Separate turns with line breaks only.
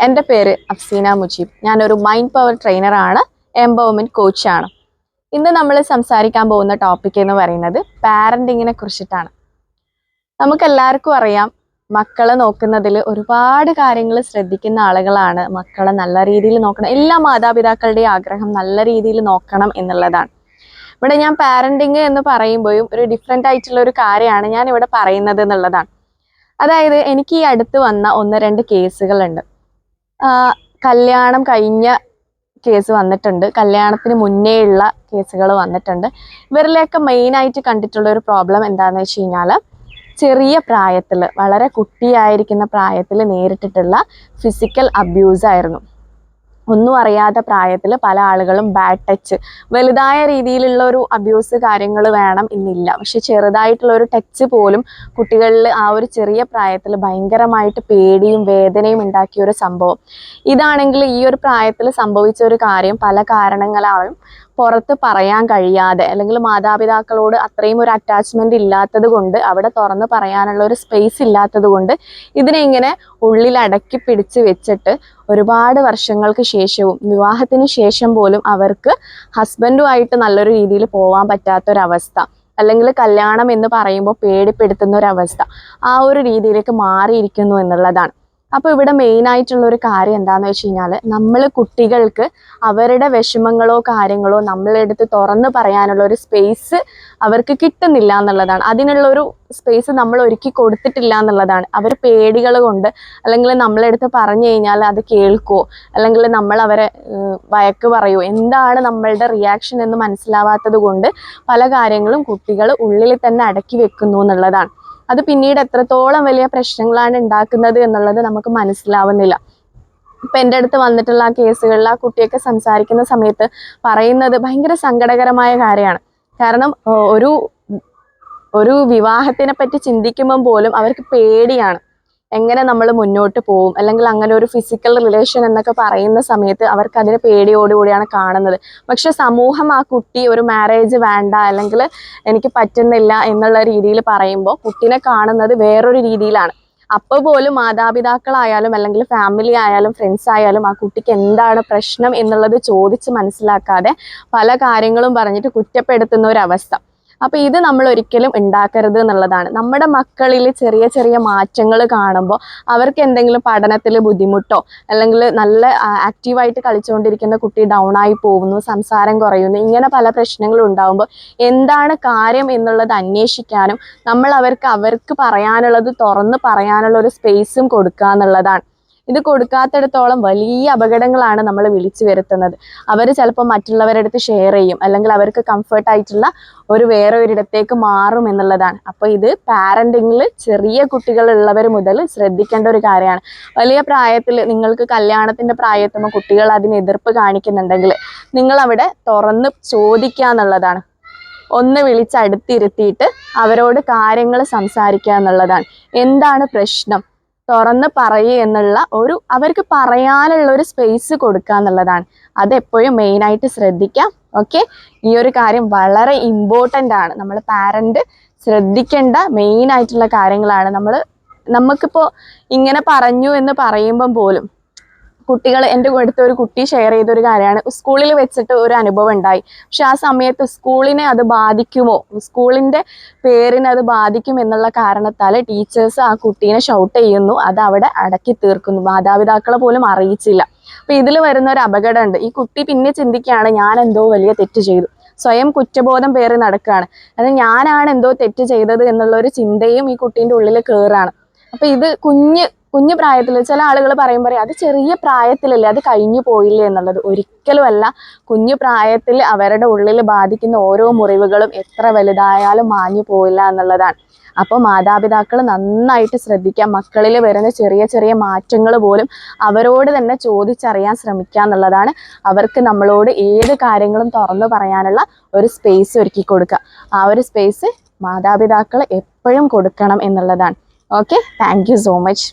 എന്റെ പേര് അഫ്സീന മുജീബ്. ഞാനൊരു മൈൻഡ് പവർ ട്രെയിനറാണ് എംപവർമെന്റ് കോച്ചാണ് ഇന്ന് നമ്മൾ സംസാരിക്കാൻ പോകുന്ന ടോപ്പിക് എന്ന് പറയുന്നത് പാരന്റിങ്ങിനെ കുറിച്ചിട്ടാണ്. നമുക്കെല്ലാവർക്കും അറിയാം മക്കളെ നോക്കുന്നതിൽ ഒരുപാട് കാര്യങ്ങൾ ശ്രദ്ധിക്കുന്ന ആളുകളാണ് മക്കളെ നല്ല രീതിയിൽ നോക്കണം. എല്ലാ മാതാപിതാക്കളുടെയും ആഗ്രഹം നല്ല രീതിയിൽ നോക്കണം എന്നുള്ളതാണ്. ഇവിടെ ഞാൻ പാരന്റിങ് എന്ന് പറയുമ്പോഴും ഒരു ഡിഫറെന്റ് ആയിട്ടുള്ള ഒരു കാര്യമാണ് ഞാൻ ഇവിടെ പറയുന്നത് എന്നുള്ളതാണ്. അതായത് എനിക്ക് ഈ അടുത്ത് വന്ന ഒന്ന് രണ്ട് കേസുകളുണ്ട്. കല്യാണം കഴിഞ്ഞ കേസ് വന്നിട്ടുണ്ട്. കല്യാണത്തിന് മുന്നേ ഉള്ള കേസുകൾ വന്നിട്ടുണ്ട്. ഇവരിലൊക്കെ മെയിനായിട്ട് കണ്ടിട്ടുള്ള ഒരു പ്രോബ്ലം എന്താണെന്ന് വെച്ച് കഴിഞ്ഞാൽ ചെറിയ പ്രായത്തിൽ വളരെ കുട്ടിയായിരിക്കുന്ന പ്രായത്തിൽ നേരിട്ടിട്ടുള്ള ഫിസിക്കൽ അബ്യൂസ് ആയിരുന്നു. ഒന്നും അറിയാത്ത പ്രായത്തിൽ പല ആളുകളും ബാഡ് ടച്ച് വലുതായ രീതിയിലുള്ള ഒരു അബ്യൂസ് കാര്യങ്ങൾ വേണം എന്നില്ല. പക്ഷെ ചെറുതായിട്ടുള്ള ഒരു ടച്ച് പോലും കുട്ടികളിൽ ആ ഒരു ചെറിയ പ്രായത്തിൽ ഭയങ്കരമായിട്ട് പേടിയും വേദനയും ഉണ്ടാക്കിയ ഒരു സംഭവം. ഇതാണെങ്കിൽ ഈ ഒരു പ്രായത്തിൽ സംഭവിച്ച ഒരു കാര്യം പല കാരണങ്ങളാലും പുറത്ത് പറയാൻ കഴിയാതെ അല്ലെങ്കിൽ മാതാപിതാക്കളോട് അത്രയും ഒരു അറ്റാച്ച്മെന്റ് ഇല്ലാത്തത് കൊണ്ട് അവിടെ തുറന്ന് പറയാനുള്ള ഒരു സ്പേസ് ഇല്ലാത്തത് കൊണ്ട് ഇതിനെ ഇങ്ങനെ ഉള്ളിൽ അടക്കി പിടിച്ച് വെച്ചിട്ട് ഒരുപാട് വർഷങ്ങൾക്ക് ശേഷവും വിവാഹത്തിന് ശേഷം പോലും അവർക്ക് ഹസ്ബൻഡുമായിട്ട് നല്ലൊരു രീതിയിൽ പോകാൻ പറ്റാത്തൊരവസ്ഥ അല്ലെങ്കിൽ കല്യാണം എന്ന് പറയുമ്പോൾ പേടിപ്പെടുത്തുന്ന ഒരവസ്ഥ ആ ഒരു രീതിയിലേക്ക് മാറിയിരിക്കുന്നു എന്നുള്ളതാണ്. അപ്പോൾ ഇവിടെ മെയിൻ ആയിട്ടുള്ള ഒരു കാര്യം എന്താണെന്ന് വെച്ച് കഴിഞ്ഞാൽ നമ്മൾ കുട്ടികൾക്ക് അവരുടെ വിഷമങ്ങളോ കാര്യങ്ങളോ നമ്മളെടുത്ത് തുറന്നു പറയാനുള്ള ഒരു സ്പേസ് അവർക്ക് കിട്ടുന്നില്ല എന്നുള്ളതാണ്. അതിനുള്ള ഒരു സ്പേസ് നമ്മൾ ഒരുക്കി കൊടുത്തിട്ടില്ല എന്നുള്ളതാണ്. അവർ പേടികൾ കൊണ്ട് അല്ലെങ്കിൽ നമ്മളെ നമ്മളെടുത്ത് പറഞ്ഞു കഴിഞ്ഞാൽ അത് കേൾക്കുമോ അല്ലെങ്കിൽ നമ്മൾ അവരെ വയക്ക് പറയുമോ എന്താണ് നമ്മളുടെ റിയാക്ഷൻ എന്ന് മനസ്സിലാവാത്തത് കൊണ്ട് പല കാര്യങ്ങളും കുട്ടികൾ ഉള്ളിൽ തന്നെ അടക്കി വെക്കുന്നു എന്നുള്ളതാണ്. അത് പിന്നീട് എത്രത്തോളം വലിയ പ്രശ്നങ്ങളാണ് ഉണ്ടാക്കുന്നത് എന്നുള്ളത് നമുക്ക് മനസ്സിലാവുന്നില്ല. ഇപ്പൊ എന്റെ അടുത്ത് വന്നിട്ടുള്ള ആ കേസുകളിൽ ആ കുട്ടിയൊക്കെ സംസാരിക്കുന്ന സമയത്ത് പറയുന്നത് ഭയങ്കര സങ്കടകരമായ കാര്യമാണ്. കാരണം ഒരു ഒരു വിവാഹത്തിനെ പറ്റി ചിന്തിക്കുമ്പം പോലും അവർക്ക് പേടിയാണ്. എങ്ങനെ നമ്മൾ മുന്നോട്ട് പോകും അല്ലെങ്കിൽ അങ്ങനെ ഒരു ഫിസിക്കൽ റിലേഷൻ എന്നൊക്കെ പറയുന്ന സമയത്ത് അവർക്ക് അതിന് പേടിയോടുകൂടിയാണ് കാണുന്നത്. പക്ഷെ സമൂഹം ആ കുട്ടി ഒരു മാരേജ് വേണ്ട അല്ലെങ്കിൽ എനിക്ക് പറ്റുന്നില്ല എന്നുള്ള രീതിയിൽ പറയുമ്പോൾ കുട്ടീനെ കാണുന്നത് വേറൊരു രീതിയിലാണ്. അപ്പോൾ പോലും മാതാപിതാക്കളായാലും അല്ലെങ്കിൽ ഫാമിലി ആയാലും ഫ്രണ്ട്സ് ആയാലും ആ കുട്ടിക്ക് എന്താണ് പ്രശ്നം എന്നുള്ളത് ചോദിച്ച് മനസ്സിലാക്കാതെ പല കാര്യങ്ങളും പറഞ്ഞിട്ട് കുറ്റപ്പെടുത്തുന്ന ഒരു അവസ്ഥ അപ്പൊ ഇത് നമ്മൾ ഒരിക്കലും ഉണ്ടാക്കരുത് എന്നുള്ളതാണ്. നമ്മുടെ മക്കളിൽ ചെറിയ ചെറിയ മാറ്റങ്ങൾ കാണുമ്പോൾ അവർക്ക് എന്തെങ്കിലും പഠനത്തിൽ ബുദ്ധിമുട്ടോ അല്ലെങ്കിൽ നല്ല ആക്റ്റീവായിട്ട് കളിച്ചുകൊണ്ടിരിക്കുന്ന കുട്ടി ഡൗൺ ആയി പോകുന്നു സംസാരം കുറയുന്നു ഇങ്ങനെ പല പ്രശ്നങ്ങളും ഉണ്ടാകുമ്പോൾ എന്താണ് കാര്യം എന്നുള്ളത് അന്വേഷിക്കാനും നമ്മൾ അവർക്ക് അവർക്ക് പറയാനുള്ളത് തുറന്ന് പറയാനുള്ള ഒരു സ്പേസും കൊടുക്കുക എന്നുള്ളതാണ് ഇത് കൊടുക്കാത്തിടത്തോളം വലിയ അപകടങ്ങളാണ് നമ്മൾ വിളിച്ചു വരുത്തുന്നത്. അവർ ചിലപ്പോൾ മറ്റുള്ളവരുടെ അടുത്ത് ഷെയർ ചെയ്യും. അല്ലെങ്കിൽ അവർക്ക് കംഫർട്ട് ആയിട്ടുള്ള ഒരു വേറെ ഒരിടത്തേക്ക് മാറും എന്നുള്ളതാണ്. അപ്പോൾ ഇത് പാരന്റിങ്ങിൽ ചെറിയ കുട്ടികളുള്ളവർ മുതൽ ശ്രദ്ധിക്കേണ്ട ഒരു കാര്യമാണ്. വലിയ പ്രായത്തിൽ നിങ്ങൾക്ക് കല്യാണത്തിന്റെ പ്രായത്തുമ്പോൾ കുട്ടികൾ അതിന് എതിർപ്പ് കാണിക്കുന്നുണ്ടെങ്കിൽ നിങ്ങൾ അവിടെ തുറന്ന് ചോദിക്കുക എന്നുള്ളതാണ്. ഒന്ന് വിളിച്ച് അടുത്തിരുത്തിയിട്ട് അവരോട് കാര്യങ്ങൾ സംസാരിക്കുക എന്നുള്ളതാണ്. എന്താണ് പ്രശ്നം? തുറന്ന് പറയുക എന്നുള്ള ഒരു അവർക്ക് പറയാനുള്ള ഒരു സ്പേസ് കൊടുക്കുക എന്നുള്ളതാണ്. അതെപ്പോഴും മെയിനായിട്ട് ശ്രദ്ധിക്കാം. ഓക്കെ ഈ ഒരു കാര്യം വളരെ ഇമ്പോർട്ടന്റ് ആണ്. നമ്മൾ പാരന്റ് ശ്രദ്ധിക്കേണ്ട മെയിൻ ആയിട്ടുള്ള കാര്യങ്ങളാണ് നമ്മൾ നമുക്കിപ്പോൾ ഇങ്ങനെ പറഞ്ഞു എന്ന് പറയുമ്പം പോലും കുട്ടികൾ എന്റെ അടുത്ത് ഒരു കുട്ടി ഷെയർ ചെയ്ത ഒരു കാര്യമാണ് സ്കൂളിൽ വെച്ചിട്ട് ഒരു അനുഭവം ഉണ്ടായി. പക്ഷെ ആ സമയത്ത് സ്കൂളിനെ അത് ബാധിക്കുമോ? സ്കൂളിന്റെ പേരിനെ അത് ബാധിക്കും എന്നുള്ള കാരണത്താൽ ടീച്ചേഴ്സ് ആ കുട്ടീനെ ഷൗട്ട് ചെയ്യുന്നു. അത് അവിടെ അടക്കി തീർക്കുന്നു. മാതാപിതാക്കളെ പോലും അറിയിച്ചില്ല. അപ്പം ഇതിൽ വരുന്ന ഒരു അപകടമുണ്ട്. ഈ കുട്ടി പിന്നെ ചിന്തിക്കുകയാണ് ഞാൻ എന്തോ വലിയ തെറ്റ് ചെയ്തു. സ്വയം കുറ്റബോധം പേറി നടക്കുകയാണ്. അത് ഞാനാണ് എന്തോ തെറ്റ് ചെയ്തത് എന്നുള്ള ഒരു ചിന്തയും ഈ കുട്ടീന്റെ ഉള്ളിൽ കയറാണ് അപ്പൊ ഇത് കുഞ്ഞ് കുഞ്ഞു പ്രായത്തിൽ ചില ആളുകൾ പറയും പറയും അത് ചെറിയ പ്രായത്തിലല്ലേ അത് കഴിഞ്ഞു പോയില്ലേ? എന്നുള്ളത് ഒരിക്കലുമല്ല. കുഞ്ഞു പ്രായത്തിൽ അവരുടെ ഉള്ളിൽ ബാധിക്കുന്ന ഓരോ മുറിവുകളും എത്ര വലുതായാലും മാഞ്ഞു പോയില്ല എന്നുള്ളതാണ്. അപ്പോൾ മാതാപിതാക്കൾ നന്നായിട്ട് ശ്രദ്ധിക്കാം മക്കളിൽ വരുന്ന ചെറിയ ചെറിയ മാറ്റങ്ങൾ പോലും അവരോട് തന്നെ ചോദിച്ചറിയാൻ ശ്രമിക്കുക എന്നുള്ളതാണ്. അവർക്ക് നമ്മളോട് ഏത് കാര്യങ്ങളും തുറന്നു പറയാനുള്ള ഒരു സ്പേസ് ഒരുക്കി കൊടുക്കുക. ആ ഒരു സ്പേസ് മാതാപിതാക്കൾ എപ്പോഴും കൊടുക്കണം എന്നുള്ളതാണ്. Okay thank so much